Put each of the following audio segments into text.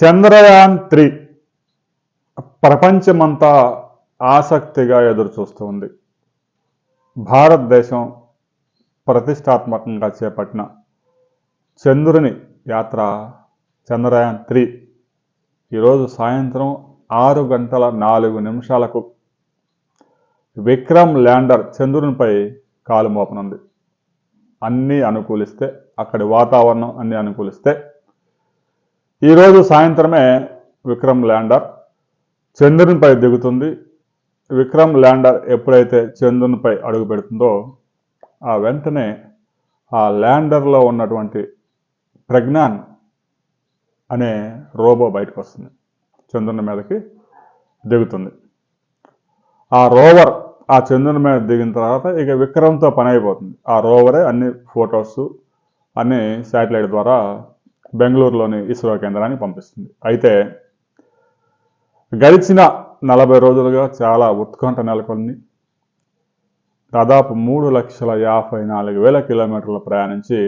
Chandrayaan three. ప్రపంచమంతా ఆసక్తిగా ఎదురు భారతదేశం ప్రతిష్టాత్మకంగా చేపట్టిన చంద్రుని యాత్ర చంద్రయాన్ త్రీ. ఈరోజు సాయంత్రం ఆరు గంటల నాలుగు నిమిషాలకు విక్రమ్ ల్యాండర్ చంద్రునిపై కాలు మోపనుంది. అన్నీ అనుకూలిస్తే అక్కడి వాతావరణం అన్నీ అనుకూలిస్తే ఈరోజు సాయంత్రమే విక్రమ్ ల్యాండర్ చంద్రునిపై దిగుతుంది. విక్రమ్ ల్యాండర్ ఎప్పుడైతే చంద్రునిపై అడుగు పెడుతుందో ఆ వెంటనే ఆ ల్యాండర్లో ఉన్నటువంటి ప్రజ్ఞాన్ అనే రోబో బయటకు వస్తుంది. చంద్రుని మీదకి దిగుతుంది. ఆ రోవర్ ఆ చంద్రుని మీద దిగిన తర్వాత ఇక విక్రమ్తో పని అయిపోతుంది. ఆ రోవరే అన్ని ఫొటోస్ అన్ని శాటిలైట్ ద్వారా బెంగళూరులోని ఇస్రో కేంద్రానికి పంపిస్తుంది. అయితే గడిచిన నలభై రోజులుగా చాలా ఉత్కంఠ నెలకొంది. దాదాపు మూడు లక్షల యాభై నాలుగు వేల కిలోమీటర్లు ప్రయాణించి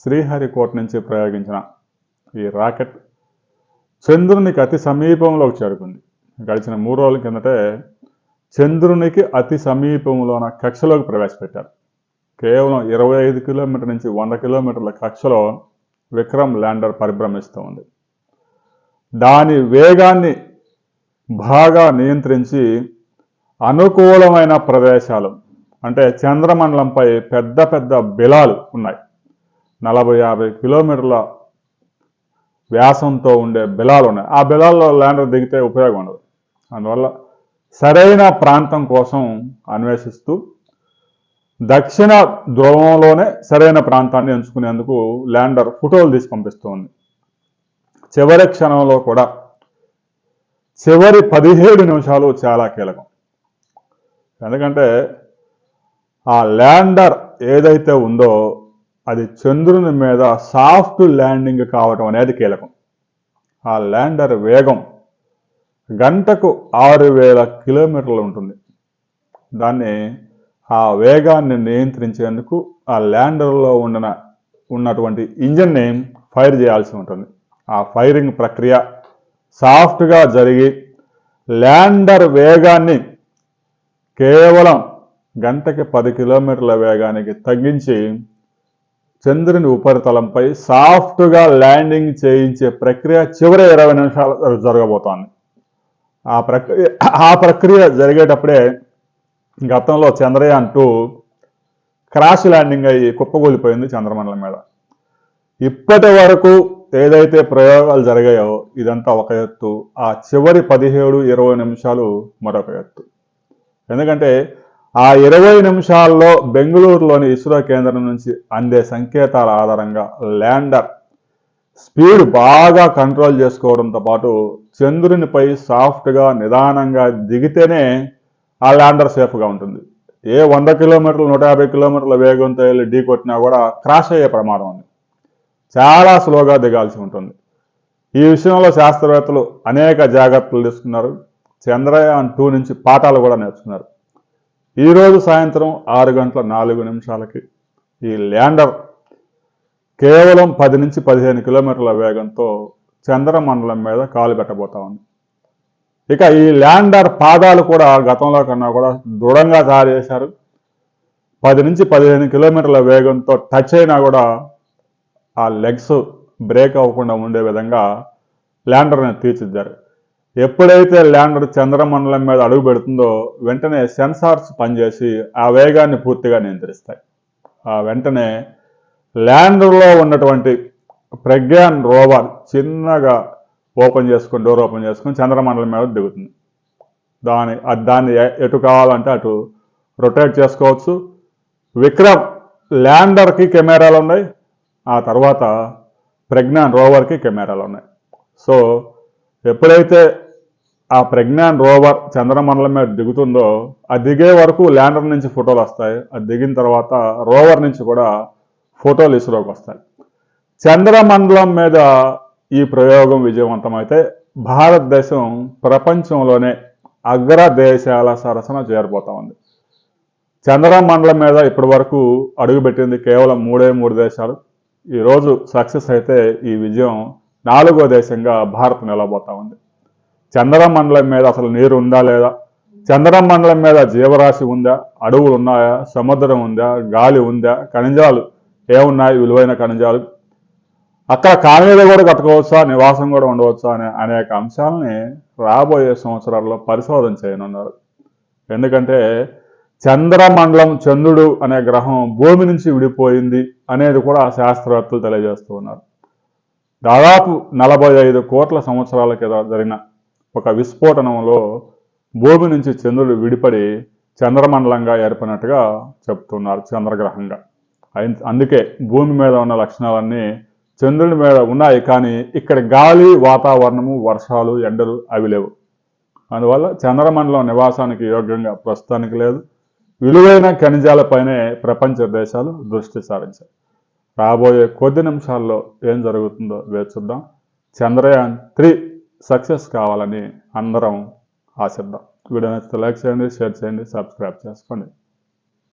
శ్రీహరికోట నుంచి ప్రయోగించిన ఈ రాకెట్ చంద్రునికి అతి సమీపంలోకి చేరుకుంది. గడిచిన మూడు రోజుల కిందటే చంద్రునికి అతి సమీపంలో ఉన్న కక్షలోకి ప్రవేశపెట్టారు. కేవలం ఇరవై ఐదు కిలోమీటర్ నుంచి వంద కిలోమీటర్ల కక్షలో విక్రమ్ ల్యాండర్ పరిభ్రమిస్తూ ఉంది. దాని వేగాన్ని బాగా నియంత్రించి అనుకూలమైన ప్రదేశాలు అంటే చంద్రమండలంపై పెద్ద పెద్ద బిలాలు ఉన్నాయి. నలభై యాభై కిలోమీటర్ల వ్యాసంతో ఉండే బిలాలు ఉన్నాయి. ఆ బిలాల్లో ల్యాండర్ దిగితే ఉపయోగం ఉండదు. అందువల్ల సరైన ప్రాంతం కోసం అన్వేషిస్తూ దక్షిణ ధ్రువంలోనే సరైన ప్రాంతాన్ని ఎంచుకునేందుకు ల్యాండర్ ఫోటోలు తీసి పంపిస్తోంది. చివరి క్షణంలో కూడా చివరి పదిహేడు నిమిషాలు చాలా కీలకం. ఎందుకంటే ఆ ల్యాండర్ ఏదైతే ఉందో అది చంద్రుని మీద సాఫ్ట్ ల్యాండింగ్ కావటం అనేది కీలకం. ఆ ల్యాండర్ వేగం గంటకు ఆరు వేల కిలోమీటర్లు ఉంటుంది. దాన్ని ఆ వేగాన్ని నియంత్రించేందుకు ఆ ల్యాండర్లో ఉన్న ఉన్నటువంటి ఇంజన్ని ఫైర్ చేయాల్సి ఉంటుంది. ఆ ఫైరింగ్ ప్రక్రియ సాఫ్ట్గా జరిగి ల్యాండర్ వేగాన్ని కేవలం గంటకి పది కిలోమీటర్ల వేగానికి తగ్గించి చంద్రుని ఉపరితలంపై సాఫ్ట్గా ల్యాండింగ్ చేయించే ప్రక్రియ చివరి ఇరవై నిమిషాలు జరగబోతోంది. ఆ ప్రక్రియ ఆ ప్రక్రియ జరిగేటప్పుడే గతంలో చంద్రయాన్ టూ క్రాష్ ల్యాండింగ్ అయ్యి కుప్పకూలిపోయింది చంద్రమండలం మీద. ఇప్పటి వరకు ఏదైతే ప్రయోగాలు జరిగాయో ఇదంతా ఒక ఎత్తు ఆ చివరి పదిహేడు ఇరవై నిమిషాలు మరొక ఎత్తు. ఎందుకంటే ఆ ఇరవై నిమిషాల్లో బెంగళూరులోని ఇస్రో కేంద్రం నుంచి అందే సంకేతాల ఆధారంగా ల్యాండర్ స్పీడ్ బాగా కంట్రోల్ చేసుకోవడంతో పాటు చంద్రునిపై సాఫ్ట్గా నిదానంగా దిగితేనే ఆ ల్యాండర్ సేఫ్గా ఉంటుంది. ఏ వంద కిలోమీటర్లు నూట యాభై కిలోమీటర్ల వేగంతో వెళ్ళి ఢీ కొట్టినా కూడా క్రాష్ అయ్యే ప్రమాదం ఉంది. చాలా స్లోగా దిగాల్సి ఉంటుంది. ఈ విషయంలో శాస్త్రవేత్తలు అనేక జాగ్రత్తలు తీసుకున్నారు. చంద్రయాన్ టూ నుంచి పాఠాలు కూడా నేర్చుకున్నారు. ఈరోజు సాయంత్రం ఆరు గంటల నాలుగు నిమిషాలకి ఈ ల్యాండర్ కేవలం పది నుంచి పదిహేను కిలోమీటర్ల వేగంతో చంద్రమండలం మీద కాలు పెట్టబోతా ఉంది. ఇక ఈ ల్యాండర్ పాదాలు కూడా గతంలో కన్నా కూడా దృఢంగా తయారు చేశారు. పది నుంచి పదిహేను కిలోమీటర్ల వేగంతో టచ్ అయినా కూడా ఆ లెగ్స్ బ్రేక్ అవ్వకుండా ఉండే విధంగా ల్యాండర్ని తీర్చిద్దారు ఎప్పుడైతే ల్యాండర్ చంద్రమండలం మీద అడుగు పెడుతుందో వెంటనే సెన్సార్స్ పనిచేసి ఆ వేగాన్ని పూర్తిగా నియంత్రిస్తాయి. ఆ వెంటనే ల్యాండర్లో ఉన్నటువంటి ప్రజ్ఞాన్ రోవర్ చిన్నగా ఓపెన్ చేసుకొని డోర్ ఓపెన్ చేసుకొని చంద్రమండలం మీద దిగుతుంది. దాని దాన్ని ఎటు కావాలంటే అటు రొటేట్ చేసుకోవచ్చు. విక్రమ్ ల్యాండర్కి కెమెరాలు ఉన్నాయి. ఆ తర్వాత ప్రజ్ఞాన్ రోవర్కి కెమెరాలు ఉన్నాయి. సో ఎప్పుడైతే ఆ ప్రజ్ఞాన్ రోవర్ చంద్రమండలం మీద దిగుతుందో ఆ దిగే వరకు ల్యాండర్ నుంచి ఫోటోలు వస్తాయి. అది దిగిన తర్వాత రోవర్ నుంచి కూడా ఫోటోలు ఇస్రోకి వస్తాయి. చంద్రమండలం మీద ఈ ప్రయోగం విజయవంతమైతే భారతదేశం ప్రపంచంలోనే అగ్ర దేశాల సరసన చేరిపోతా ఉంది చంద్రమండలం మీద ఇప్పటి వరకు అడుగుపెట్టింది కేవలం మూడే మూడు దేశాలు. ఈరోజు సక్సెస్ అయితే ఈ విజయం నాలుగో దేశంగా భారత్ నిలబోతా ఉంది చంద్రమండలం మీద అసలు నీరు ఉందా లేదా? చంద్రమండలం మీద జీవరాశి ఉందా? అడవులు ఉన్నాయా సముద్రం ఉందా? గాలి ఉందా? ఖనిజాలు ఏమున్నాయి? విలువైన ఖనిజాలు అక్కడ కాని కూడా కట్టుకోవచ్చా? నివాసం కూడా ఉండవచ్చా? అనే అనేక అంశాలని రాబోయే సంవత్సరాల్లో పరిశోధన చేయనున్నారు. ఎందుకంటే చంద్రమండలం చంద్రుడు అనే గ్రహం భూమి నుంచి విడిపోయింది అనేది కూడా శాస్త్రవేత్తలు తెలియజేస్తూ ఉన్నారు. దాదాపు నలభై ఐదు కోట్ల సంవత్సరాల కింద జరిగిన ఒక విస్ఫోటనంలో భూమి నుంచి చంద్రుడు విడిపడి చంద్రమండలంగా ఏర్పడినట్టుగా చెప్తున్నారు చంద్రగ్రహంగా. అందుకే భూమి మీద ఉన్న లక్షణాలన్నీ చంద్రుని మీద ఉన్నాయి కానీ ఇక్కడ గాలి వాతావరణము వర్షాలు ఎండలు అవి లేవు. అందువల్ల చంద్రమండలం నివాసానికి యోగ్యంగా ప్రస్తుతానికి లేదు. విలువైన ఖనిజాలపైనే ప్రపంచ దేశాలు దృష్టి సారించాయి. రాబోయే కొద్ది నిమిషాల్లో ఏం జరుగుతుందో వేచుద్దాం చూద్దాం. చంద్రయాన్ త్రీ సక్సెస్ కావాలని అందరం ఆశిద్దాం. వీడియో నచ్చితే లైక్ చేయండి షేర్ చేయండి సబ్స్క్రైబ్ చేసుకోండి.